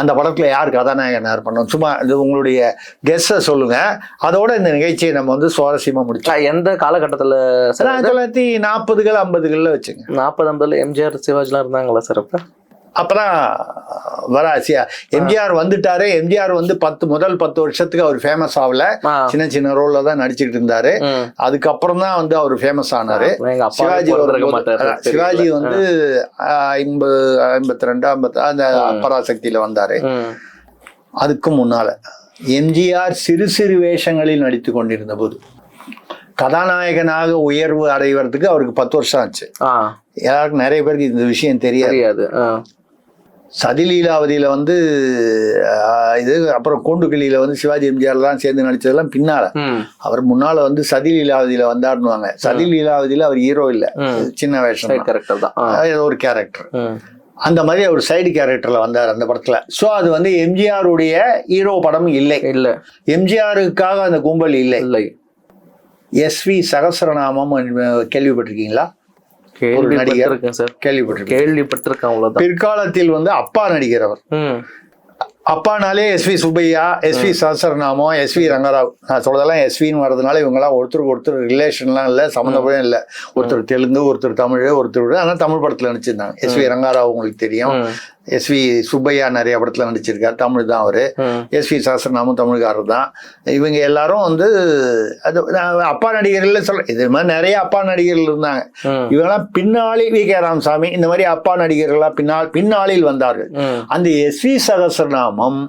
அந்த படத்துல யார் கதாநாயகன் யார் பண்ணோம்? சும்மா இது உங்களுடைய கெஸ்ஸ சொல்லுங்க. அதோட இந்த நிகழ்ச்சியை நம்ம வந்து சுவாரஸ்யமா முடிச்சோம் ஆ, எந்த காலகட்டத்துல சார் ஆயிரத்தி தொள்ளாயிரத்தி நாற்பதுகள் ஐம்பதுகள்ல வச்சுங்க. நாற்பது ஐம்பதுல எம்ஜிஆர் சிவாஜிலாம் இருந்தாங்களா சார் அப்ப? அப்பதான் வர ஆசியா? எம்ஜிஆர் வந்துட்டாரு. எம்ஜிஆர் வந்து பத்து முதல் பத்து வருஷத்துக்கு அவர் ஃபேமஸ் ஆகல. சின்ன சின்ன ரோல்ல தான் நடிச்சுக்கிட்டு இருந்தாரு. அதுக்கப்புறம் தான் வந்து அவர் ஃபேமஸ் ஆனாரு. சிவாஜி சிவாஜி வந்து ஐம்பது ஐம்பத்தி ரெண்டு ஐம்பத்தி அந்த பராசக்தியில வந்தாரு. அதுக்கு முன்னால எம்ஜிஆர் சிறு சிறு வேஷங்களில் நடித்து கொண்டிருந்த போது கதாநாயகனாக உயர்வு அடைவதற்கு அவருக்கு பத்து வருஷம் ஆச்சு. ஆ. யாருக்கும் நிறைய பேருக்கு இந்த விஷயம் தெரியாது. சதிலீலாவதியில வந்து இது அப்புறம் கூண்டுக்கிளியில வந்து சிவாஜி எம்ஜிஆர் தான் சேர்ந்து நடிச்சதெல்லாம் பின்னால. அவர் முன்னால வந்து சதிலீலாவதியில வந்தாருன்னுவாங்க. சதிலீலாவதியில அவர் ஹீரோ இல்ல. சின்ன வேஷம் கரெக்டர் தான். ஒரு கேரக்டர். அந்த மாதிரி ஒரு சைடு கேரக்டர்ல வந்தார் அந்த படத்துல. சோ அது வந்து எம்ஜிஆருடைய ஹீரோ படம் இல்லை. இல்ல. எம்ஜிஆருக்காக அந்த கும்பல் இல்லை. இல்லை. எஸ் வி சகசரநாமம் கேள்விப்பட்டிருக்கீங்களா? கேள்விப்பட்டிருக்கேன் சார். கேள்விப்பட்டிருக்கீங்க. கேள்விப்பட்டிருக்கேன் அவ்வளவுதான். பிற்காலத்தில் வந்து அப்பா நடிகர் அவர். அப்பானாலே S V Subbaiah S V Sahasranamam S V Rangarao. நான் சொல்றதெல்லாம் எஸ்வின்னு வர்றதுனால இவங்கெல்லாம் ஒருத்தருக்கு ஒருத்தர் ரிலேஷன்லாம் இல்லை சம்மந்தப்படவே இல்லை. ஒருத்தர் தெலுங்கு ஒருத்தர் தமிழ் ஒருத்தர் ஆனால் தமிழ் படத்தில் நடிச்சிருந்தாங்க. எஸ் வி ரங்காராவ் உங்களுக்கு தெரியும். எஸ் வி சுப்பையா நிறைய படத்தில் நடிச்சிருக்காரு தமிழ் தான் அவரு. எஸ் வி சஹஸ்ரநாமம் தமிழ்காரர் தான் இவங்க எல்லாரும் வந்து அது அப்பா நடிகர்கள் சொல்ல இது மாதிரி நிறைய அப்பா நடிகர்கள் இருந்தாங்க. இவங்கெல்லாம் பின்னாளி வி கே ராமசாமி இந்த மாதிரி அப்பா நடிகர்களாக பின்னால் பின்னாளில் வந்தார்கள். அந்த எஸ் வி சகசரநாமம்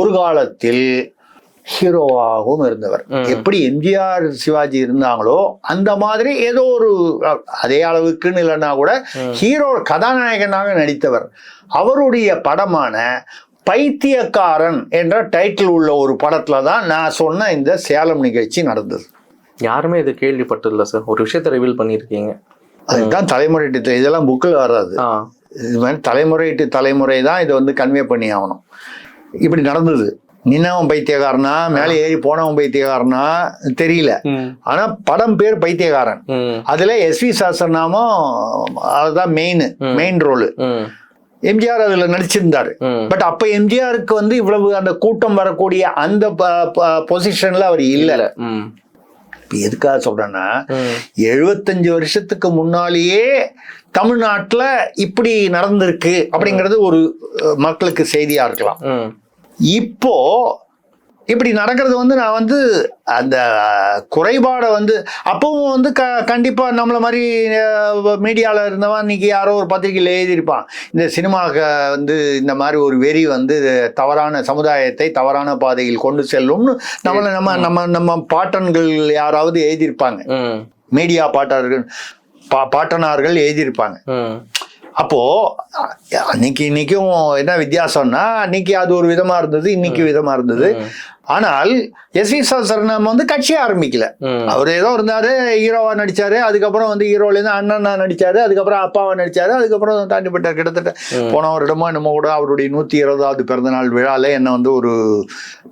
ஒரு காலத்தில் ஹீரோவாகவும் இருந்தவர். எப்படி எம்ஜிஆர் சிவாஜி இருந்தாங்களோ அந்த மாதிரி ஏதோ ஒரு அதே அளவுக்குன்னு இல்லைன்னா கூட ஹீரோ கதாநாயகனாக நடித்தவர். அவருடைய படமான பைத்தியக்காரன் என்ற டைட்டில் உள்ள ஒரு படத்துல தான் நான் சொன்ன இந்த சேலம் நிகழ்ச்சி நடந்தது. யாருமே இது கேள்விப்பட்டதில்ல சார். ஒரு விஷயத்தை ரிவீல் பண்ணியிருக்கீங்க. அதுதான் தலைமுறை டு- இதெல்லாம் புக்கில் வராது. இது மாதிரி தலைமுறை டு தலைமுறை தான் இதை வந்து கன்வே பண்ணி ஆகணும் இப்படி நடந்தது. நின்னவன் பைத்தியக்காரனா மேலே ஏறி போனவன் பைத்தியக்காரனா தெரியல. ஆனா படம் பேர் பைத்தியக்காரன் ம். அதுல எஸ் வி சாஸ்திரநாமம் அதுதான் மெயின் மெயின் ரோல். எம்ஜிஆர் அதுல நடிச்சிருந்தாரு. பட் அப்ப எம்ஜிஆருக்கு வந்து இவ்வளவு அந்த கூட்டம் வரக்கூடிய அந்த பொசிஷன்ல அவர் இல்ல. இப்ப எதுக்காக சொல்றேன்னா. எழுபத்தஞ்சு வருஷத்துக்கு முன்னாலேயே தமிழ்நாட்டுல இப்படி நடந்திருக்கு அப்படிங்கிறது ஒரு மக்களுக்கு செய்தியா இருக்கலாம். இப்போ இப்படி நடக்கிறது வந்து நான் வந்து அந்த குறைபாடை வந்து அப்பவும் வந்து க கண்டிப்பாக நம்மளை மாதிரி மீடியாவில் இருந்தவன் இன்னைக்கு யாரோ ஒரு பத்திரிகையில் எழுதியிருப்பான். இந்த சினிமாவுக்கு வந்து இந்த மாதிரி ஒரு வெறி வந்து தவறான சமுதாயத்தை தவறான பாதையில் கொண்டு செல்லும்னு நம்மளை நம்ம நம்ம நம்ம பாட்டன்கள் யாராவது எழுதியிருப்பாங்க. மீடியா பாட்டாளர்கள் பா பாட்டனார்கள் எழுதியிருப்பாங்க. ம். அப்போ அ- அன்னைக்கு இன்னைக்கும் என்ன வித்தியாசம்னா அன்னைக்கு அது ஒரு விதமா இருந்தது இன்னைக்கு விதமா இருந்தது ஆனால் எஸ் வி சரணம் வந்து கட்சி ஆரம்பிக்கல. அவர் ஏதோ இருந்தாரு ஹீரோவா நடிச்சாரு அதுக்கப்புறம் வந்து ஹீரோல இருந்து அண்ணனா நடிச்சாரு அதுக்கப்புறம் அப்பாவா நடிச்சாரு அதுக்கப்புறம் தாண்டிப்பட்டார். கிட்டத்தட்ட போன வருடமோ என்னமோ கூட அவருடைய நூத்தி இருபதாவது பிறந்தநாள் விழால என்ன வந்து ஒரு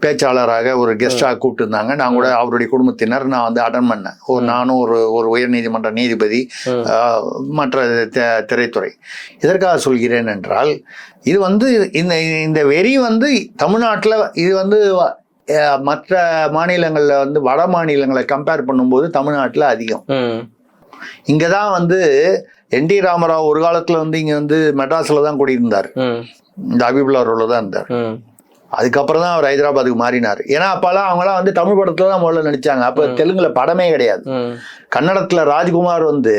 பேச்சாளராக ஒரு கெஸ்டா கூப்பிட்டு இருந்தாங்க நான் கூட அவருடைய குடும்பத்தினர் நான் வந்து அட்டன் பண்ணேன். ஒரு நானும் ஒரு ஒரு உயர்நீதிமன்ற நீதிபதி மற்ற திரைத்துறை. எதற்காக சொல்கிறேன் என்றால் இது வந்து இந்த இந்த வெறி வந்து தமிழ்நாட்டில் இது வந்து மற்ற மாநிலங்களில் வந்து வட மாநிலங்களை கம்பேர் பண்ணும்போது தமிழ்நாட்டில் அதிகம். இங்கே தான் வந்து என் டி ராமராவ் ஒரு காலத்தில் வந்து இங்கே வந்து மெட்ராஸில் தான் குடியிருந்தார். இந்த அபிபுல்லா ரோல தான் இருந்தார். அதுக்கப்புறம் தான் அவர் ஹைதராபாத்துக்கு மாறினார் ஏன்னா அப்போல்லாம் அவங்களாம் வந்து தமிழ் படத்துல தான் முதல்ல நடிச்சாங்க அப்போ தெலுங்குல படமே கிடையாது. கன்னடத்துல ராஜ்குமார் வந்து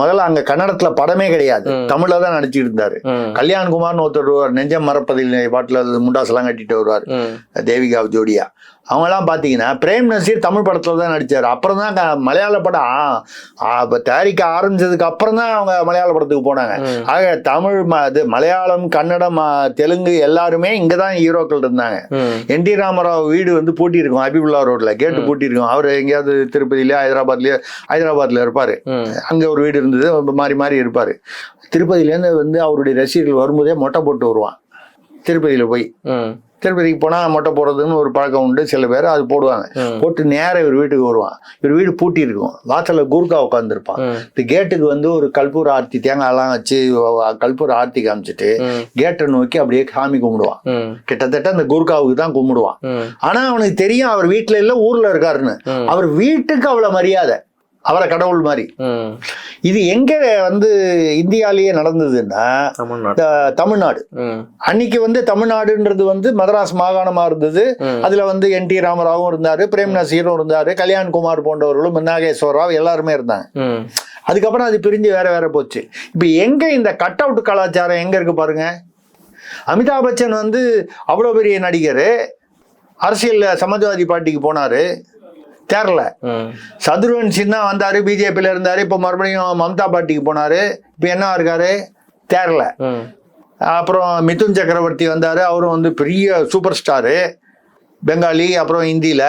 முதல்ல அங்க கன்னடத்துல படமே கிடையாது. தமிழ்ல தான் நடிச்சிட்டு இருந்தாரு. கல்யாண்குமார்னு ஒருத்தர் வருவார். நெஞ்சம் மறப்பதில் பாட்டில் முண்டாசெல்லாம் கட்டிட்டு வருவார். தேவிகா ஜோடியா. அவங்கெல்லாம் பார்த்தீங்கன்னா பிரேம் நசீர் தமிழ் படத்தில் தான் நடித்தார் அப்புறம் தான் மலையாள படம் இப்போ தயாரிக்க ஆரம்பிச்சதுக்கு அப்புறம் தான் அவங்க மலையாள படத்துக்கு போனாங்க. ஆக தமிழ் இது மலையாளம் கன்னடம் தெலுங்கு எல்லாருமே இங்கே தான் ஹீரோக்கள் இருந்தாங்க. என் டி ராமராவ் வீடு வந்து பூட்டி இருக்கும் ஹபிபுல்லா ரோட்ல கேட்டு பூட்டி இருக்கும் அவர் எங்கேயாவது திருப்பதியில ஹைதராபாத்லயோ ஹைதராபாத்ல இருப்பாரு. அங்கே ஒரு வீடு இருந்தது மாறி மாறி இருப்பார். திருப்பதியிலேருந்து வந்து அவருடைய ரசிகர்கள் வரும்போதே மொட்டை போட்டு வருவான். திருப்பதியில் போய். திருப்பதிக்கு போனால் மொட்டை போடுறதுன்னு ஒரு பழக்கம் உண்டு சில பேர் அது போடுவாங்க. போட்டு நேரா இவர் வீட்டுக்கு வருவான். இவர் வீடு பூட்டி இருக்கும். வாசல்ல கூர்க்கா உட்காந்துருப்பான் இந்த கேட்டுக்கு வந்து ஒரு கல்பூர ஆர்த்தி தேங்காய்லாம் வச்சு கல்பூர ஆர்த்தி காமிச்சிட்டு கேட்டை நோக்கி அப்படியே சாமி கும்பிடுவான். கிட்டத்தட்ட அந்த கூர்காவுக்கு தான் கும்பிடுவான். ம், ஆனா அவனுக்கு தெரியும் அவர் வீட்டுல இல்ல ஊர்ல இருக்காருன்னு. அவர் வீட்டுக்கு அவ்வளவு மரியாதை. அவரை கடவுள் மாதிரி. இது எங்க வந்து இந்தியாலேயே நடந்ததுன்னா தமிழ்நாடு. அன்னைக்கு வந்து தமிழ்நாடுன்றது வந்து மதராஸ் மாகாணமா இருந்தது. அதுல வந்து என் டி ராமராவும் இருந்தாரு பிரேம் நசீரும் இருந்தாரு கல்யாண்குமார் போன்றவர்களும் நாகேஸ்வர ராவ் எல்லாருமே இருந்தாங்க. அதுக்கப்புறம் அது பிரிஞ்சு வேற வேற போச்சு. இப்போ எங்க இந்த கட் அவுட் கலாச்சாரம் எங்க இருக்கு பாருங்க? அமிதாப் பச்சன் வந்து அவ்வளோ பெரிய நடிகர். அரசியல் சமாஜ்வாதி பார்ட்டிக்கு போனாரு. தேரல. சதுர்வன் சின்ஹா வந்தாரு பிஜேபியில இருந்தாரு இப்போ மறுபடியும் மம்தா பார்ட்டிக்கு போனாரு இப்போ என்ன இருக்காரு? தேரல. அப்புறம் மிதுன் சக்கரவர்த்தி வந்தார் அவரும் வந்து பெரிய சூப்பர் ஸ்டாரு பெங்காலி அப்புறம் ஹிந்தியில்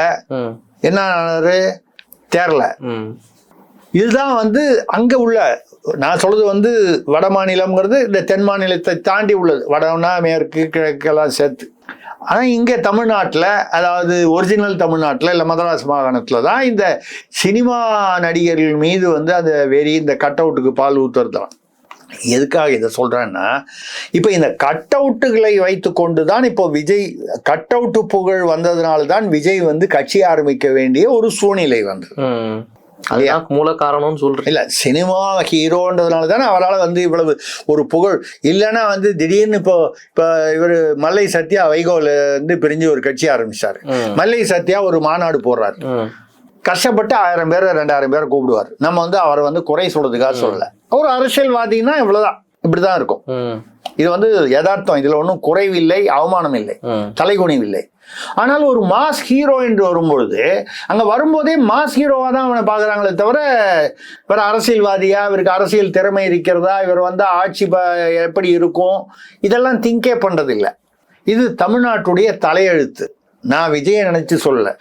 என்ன ஆனாரு? தேரல. இதுதான் வந்து அங்கே உள்ள நான் சொல்றது வந்து வட மாநிலம்ங்கிறது இந்த தென் மாநிலத்தை தாண்டி உள்ளது. வடனா மேற்கு கிழக்கெல்லாம் சேர்த்து. ஆனால் இங்கே தமிழ்நாட்டில் அதாவது ஒரிஜினல் தமிழ்நாட்டில் இல்லை மதராஸ் மாகாணத்தில் தான் இந்த சினிமா நடிகர்கள் மீது வந்து அந்த வெறி இந்த கட் அவுட்டுக்கு பால் ஊத்துறது தான் எதுக்காக இதை சொல்கிறேன்னா இப்போ இந்த கட் அவுட்டுகளை வைத்து கொண்டு தான் இப்போ விஜய் கட் அவுட்டு புகழ் வந்ததுனால தான் விஜய் வந்து கட்சி ஆரம்பிக்க வேண்டிய ஒரு சூழ்நிலை வந்தது. ம். அதுதான் மூல காரணம்னு சொல்றேன் இல்ல சினிமா ஹீரோன்றதுனால தானே அவரால் வந்து இவ்வளவு ஒரு புகழ். இல்லைன்னா வந்து திடீர்னு இப்போ இப்போ இவர் மல்லை சத்யா வைகோல இருந்து பிரிஞ்சு ஒரு கட்சி ஆரம்பிச்சாரு. மல்லை சத்யா ஒரு மாநாடு போடுறாரு. கஷ்டப்பட்டு ஆயிரம் பேர் ரெண்டாயிரம் பேர் கூப்பிடுவார். நம்ம வந்து அவரை வந்து குறை சொல்றதுக்காக சொல்லல. ஒரு அரசியல்வாதின்னா இவ்வளவுதான். இப்படிதான் இருக்கும். இது வந்து யதார்த்தம். இதுல ஒன்றும் குறைவில்லை அவமானம் இல்லை ம், தலைகுனிவில்லை. ஆனால் ஒரு மாஸ் ஹீரோ என்று வரும்பொழுது அங்கே வரும்போதே மாஸ் ஹீரோவாக தான் அவனை பார்க்குறாங்களே தவிர இவர் அரசியல்வாதியா? இவருக்கு அரசியல் திறமை இருக்கிறதா? இவர் வந்து ஆட்சி ப- எப்படி இருக்கும்? இதெல்லாம் திங்கே பண்ணுறதில்லை இது தமிழ்நாட்டுடைய தலையெழுத்து. நான் விஜயை நினச்சி சொல்ல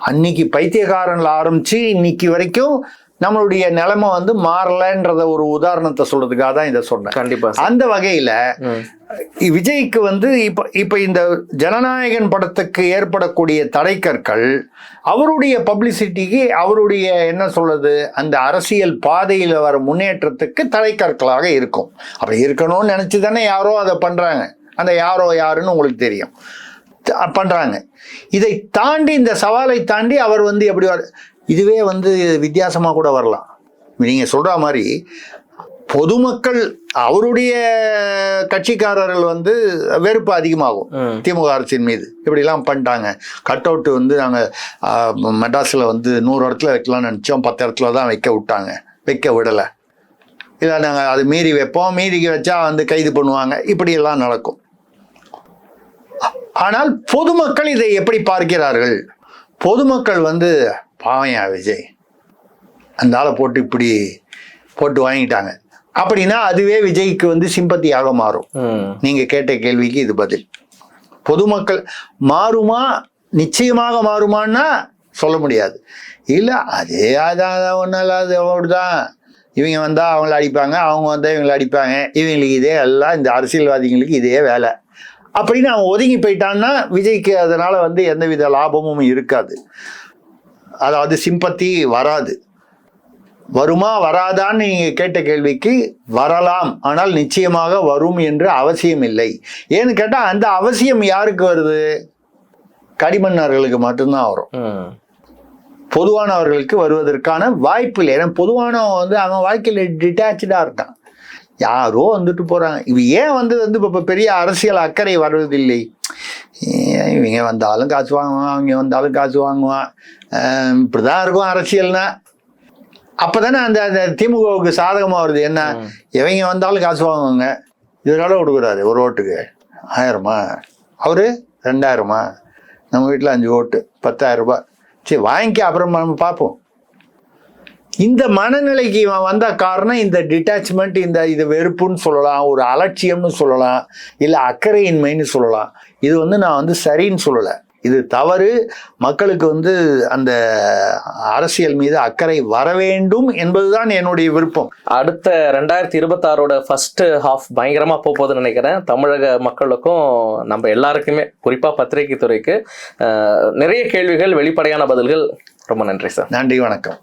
அன்னைக்கு பைத்தியக்காரன்ல ஆரம்பிச்சு இன்னைக்கு வரைக்கும் நம்மளுடைய நிலைமை வந்து மாறலன்றத ஒரு உதாரணத்தை சொல்றதுக்காக தான் இதை சொன்னேன். கண்டிப்பா சார். அந்த வகையில விஜய்க்கு வந்து இப்ப இப்ப இந்த ஜனநாயகன் படத்துக்கு ஏற்படக்கூடிய தடைக்கற்கள் அவருடைய பப்ளிசிட்டிக்கு அவருடைய என்ன சொல்றது அந்த அரசியல் பாதையில வர முன்னேற்றத்துக்கு தடைக்கற்களாக இருக்கும். அப்படி இருக்கணும்னு நினைச்சு தானே யாரோ அதை பண்றாங்க. அந்த யாரோ யாருன்னு உங்களுக்கு தெரியும். பண்றாங்க. இதை தாண்டி இந்த சவாலை தாண்டி அவர் வந்து எப்படி இதுவே வந்து வித்தியாசமா கூட வரலாம். நீங்க சொல்ற மாதிரி பொதுமக்கள் அவருடைய கட்சிக்காரர்கள் வந்து வெறுப்பு அதிகமாகும். திமுக அரசின் மீது. இப்படிலாம் பண்ணிட்டாங்க. கட் அவுட் வந்து நாங்கள் மெட்ராஸில் வந்து நூறு இடத்துல வைக்கலாம்னு நினச்சோம். பத்து இடத்துல தான் வைக்க விட்டாங்க. வைக்க விடலை. இல்லை நாங்கள் அது மீறி வைப்போம். மீறி வச்சா வந்து கைது பண்ணுவாங்க. இப்படியெல்லாம் நடக்கும். ஆனால் பொதுமக்கள் இதை எப்படி பார்க்கிறார்கள்? பொதுமக்கள் வந்து பாவையா விஜய். அந்த ஆளை போட்டு இப்படி போட்டு வாங்கிட்டாங்க. அப்படின்னா அதுவே விஜய்க்கு வந்து சிம்பத்தியாக மாறும். ம், நீங்க கேட்ட கேள்விக்கு இது பதில். பொதுமக்கள் மாறுமா? நிச்சயமாக மாறுமான்னா சொல்ல முடியாது. இல்ல அதே அதான் ஒன்றும் இல்லாத அப்படிதான் இவங்க வந்தா அவங்கள அடிப்பாங்க அவங்க வந்தா இவங்களை அடிப்பாங்க. இவங்களுக்கு இதே எல்லாம் இந்த அரசியல்வாதிகளுக்கு இதே வேலை. அப்படின்னு அவன் ஒதுங்கி போயிட்டான்னா விஜய்க்கு அதனால வந்து எந்தவித லாபமும் இருக்காது. அதாவது சிம்பத்தி வராது. வருமா வராதான்னு நீங்க கேட்ட கேள்விக்கு வரலாம். ஆனால் நிச்சயமாக வரும் என்று அவசியம் இல்லை. ஏன்னு கேட்டா அந்த அவசியம் யாருக்கு வருது? கடிமன்னர்களுக்கு மட்டும்தான் வரும். பொதுவானவர்களுக்கு வருவதற்கான வாய்ப்பு இல்லை. ஏன்னா பொதுவானவன் வந்து அவன் வாழ்க்கையில டிட்டாச்சா இருக்கான். யாரோ வந்துட்டு போறாங்க. இவ ஏன் வந்து வந்து இப்போ பெரிய அரசியல் அக்கறை வருவதில்லை? இவங்க வந்தாலும் காசு வாங்குவான் அவங்க வந்தாலும் காசு வாங்குவான். இப்படிதான் இருக்கும் அரசியல்னா. அப்பதானே அந்த அந்த திமுகவுக்கு சாதகமா வருது. என்ன. இவங்க வந்தாலும் காசு வாங்குவாங்க. இதனால கொடுக்குறாரு ஒரு ஓட்டுக்கு. ஆயிரமா? அவரு? ரெண்டாயிரமா? நம்ம வீட்டில் அஞ்சு ஓட்டு பத்தாயிரம் ரூபாய். சரி வாங்கிக்க அப்புறம் நம்ம பார்ப்போம். இந்த மனநிலைக்கு இவன் வந்த காரணம் இந்த டிட்டாச்மெண்ட் இந்த இது வெறுப்புன்னு சொல்லலாம் ஒரு அலட்சியம்னு சொல்லலாம் இல்லை அக்கறையின்மைன்னு சொல்லலாம். இது வந்து நான் வந்து சரின்னு சொல்லலை. இது தவறு. மக்களுக்கு வந்து அந்த அரசியல் மீது அக்கறை வர வேண்டும் என்பதுதான் என்னுடைய விருப்பம். அடுத்த ரெண்டாயிரத்தி இருபத்தாறோட ஃபர்ஸ்ட் ஹாஃப் பயங்கரமா போக போகுதுன்னு நினைக்கிறேன். தமிழக மக்களுக்கும் நம்ம எல்லாருக்குமே குறிப்பா பத்திரிகை துறைக்கு நிறைய கேள்விகள் வெளிப்படையான பதில்கள். ரொம்ப நன்றி சார். நன்றி வணக்கம்.